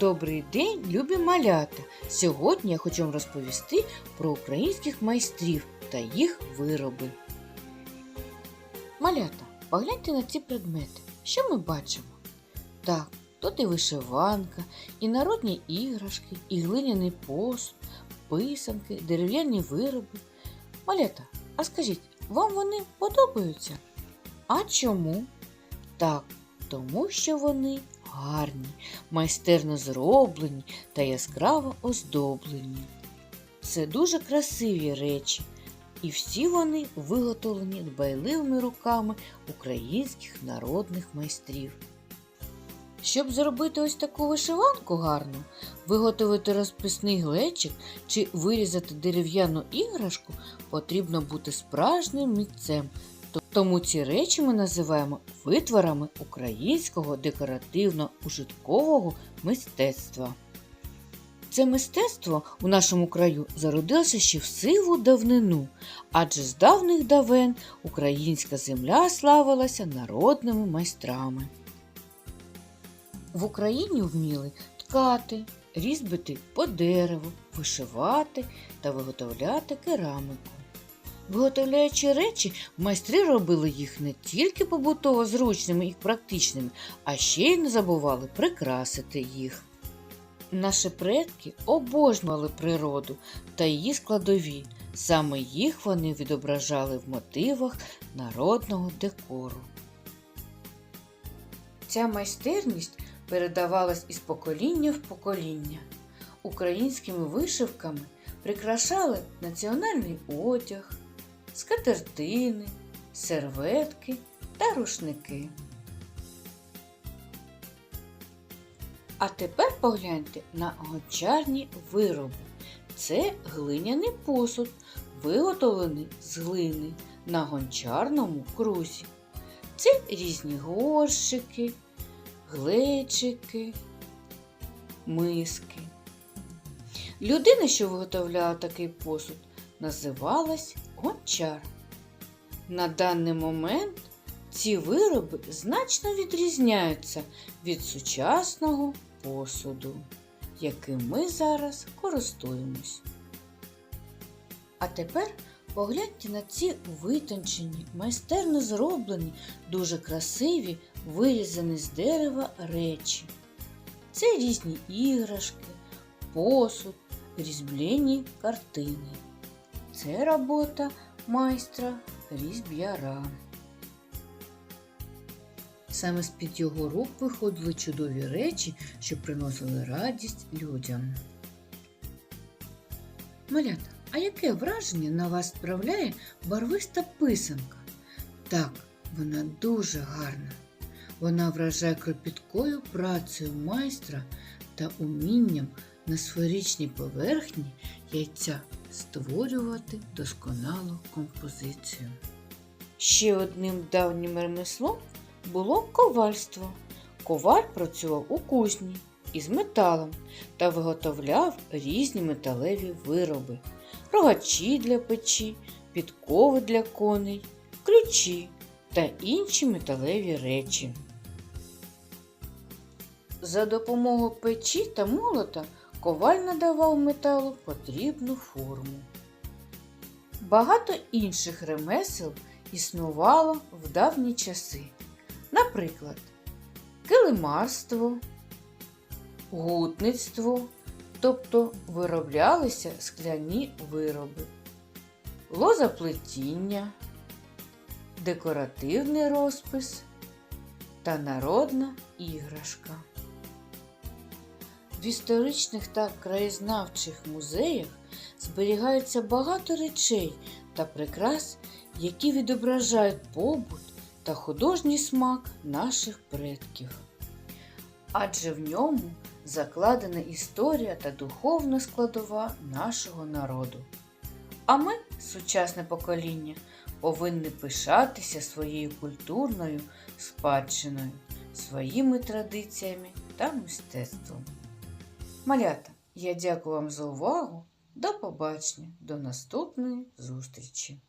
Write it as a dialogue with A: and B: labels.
A: Добрий день, любі малята! Сьогодні я хочу вам розповісти про українських майстрів та їх вироби. Малята, погляньте на ці предмети. Що ми бачимо? Так, тут і вишиванка, і народні іграшки, і глиняний посуд, писанки, дерев'яні вироби. Малята, а скажіть, вам вони подобаються? А чому? Так, тому що вони гарні, майстерно зроблені та яскраво оздоблені. Це дуже красиві речі, і всі вони виготовлені дбайливими руками українських народних майстрів. Щоб зробити ось таку вишиванку гарну, виготовити розписний глечик чи вирізати дерев'яну іграшку, потрібно бути справжнім митцем. Тому ці речі ми називаємо витворами українського декоративно-ужиткового мистецтва. Це мистецтво у нашому краю зародилося ще в сиву давнину, адже з давних давен українська земля славилася народними майстрами. В Україні вміли ткати, різьбити по дереву, вишивати та виготовляти керамику. Виготовляючи речі, майстри робили їх не тільки побутово зручними і практичними, а ще й не забували прикрасити їх. Наші предки обожнювали природу та її складові. Саме їх вони відображали в мотивах народного декору. Ця майстерність передавалась із покоління в покоління. Українськими вишивками прикрашали національний одяг, скатертини, серветки та рушники. А тепер погляньте на гончарні вироби. Це глиняний посуд, виготовлений з глини на гончарному крузі. Це різні горщики, глечики, миски. Людина, що виготовляла такий посуд, називалась гончар. На даний момент ці вироби значно відрізняються від сучасного посуду, яким ми зараз користуємось. А тепер погляньте на ці витончені, майстерно зроблені, дуже красиві, вирізані з дерева речі. Це різні іграшки, посуд, різьблені картини. Це робота майстра різьб'яра. Саме з-під його рук виходили чудові речі, що приносили радість людям. Малята, а яке враження на вас справляє барвиста писанка? Так, вона дуже гарна. Вона вражає кропіткою працею майстра та умінням на сферичній поверхні яйця створювати досконалу композицію. Ще одним давнім ремеслом було ковальство. Коваль працював у кузні із металом та виготовляв різні металеві вироби, рогачі для печі, підкови для коней, ключі та інші металеві речі. За допомогою печі та молота коваль надавав металу потрібну форму. Багато інших ремесел існувало в давні часи. Наприклад, килимарство, гутництво, тобто вироблялися скляні вироби, лозоплетіння, декоративний розпис та народна іграшка. В історичних та краєзнавчих музеях зберігаються багато речей та прикрас, які відображають побут та художній смак наших предків. Адже в ньому закладена історія та духовна складова нашого народу. А ми, сучасне покоління, повинні пишатися своєю культурною спадщиною, своїми традиціями та мистецтвом. Малята, я дякую вам за увагу. До побачення, до наступної зустрічі!